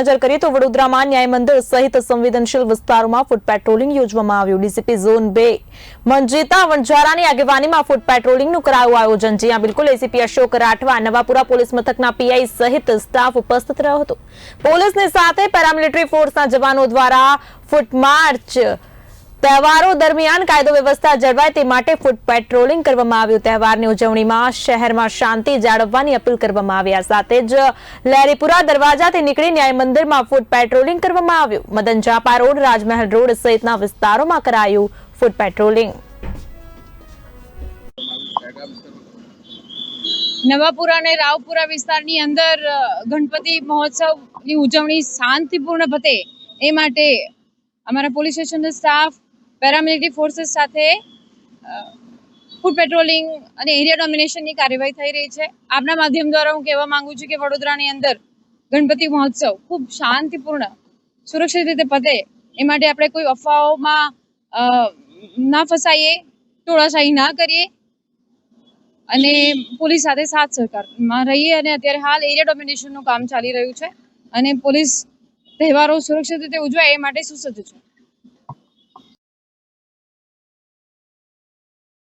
નજર કરીએ તો વડોદરામાં ન્યાય મંદિર સહિત સંવેદનશીલ વિસ્તારોમાં ફૂટ પેટ્રોલિંગ યોજવામાં આવ્યું. ડીસીપી ઝોન બે, મંજીતા વણઝારાની આગેવાનીમાં ફૂટ પેટ્રોલિંગનું કરાયું આયોજન, જ્યાં બિલકુલ એસીપી અશોક રાઠવા, નવાપુરા પોલીસ મથકના પીઆઈ સહિત સ્ટાફ ઉપસ્થિત રહ્યો હતો. પોલીસની સાથે પેરામિલિટરી ફોર્સના જવાનો દ્વારા ફૂટ માર્ચ તહેવારો દરમિયાન કાયદો વ્યવસ્થા જળવાય તે માટે ફૂટ પેટ્રોલિંગ કરવામાં આવ્યું. તહેવારની ઉજવણીમાં શહેરમાં શાંતિ જાળવવાની અપીલ કરવામાં આવી. સાથે જ લહેરીપુરા દરવાજાથી નીકળી ન્યાય મંદિરમાં ફૂટ પેટ્રોલિંગ કરવામાં આવ્યું. મદન જાપા રોડ, રાજમહેલ રોડ સહિતના વિસ્તારોમાં કરાયું ફૂટ પેટ્રોલિંગ નવાપુરા અને રાવપુરા વિસ્તારની અંદર ગણપતિ મહોત્સવની ઉજવણી શાંતિપૂર્ણ પતે એ માટે અમારા પોલીસ સ્ટેશનનો સ્ટાફ પેરામિલિટરી ફોર્સીસ સાથે ફૂડ પેટ્રોલિંગ અને એરિયા ડોમિનેશનની કાર્યવાહી થઈ રહી છે. આપના માધ્યમ દ્વારા હું કહેવા માંગુ છું કે વડોદરાની અંદર ગણપતિ મહોત્સવ ખૂબ શાંતિપૂર્ણ, સુરક્ષિત રીતે પતે, એ માટે આપણે કોઈ અફવાઓમાં ના ફસાઈએ, ટોળાશાહી ના કરીએ અને પોલીસ સાથે સાથ સહકારમાં રહીએ અને અત્યારે હાલ એરિયા ડોમિનેશનનું કામ ચાલી રહ્યું છે અને પોલીસ તહેવારો સુરક્ષિત રીતે ઉજવાય એ માટે સુસજ્જ છે.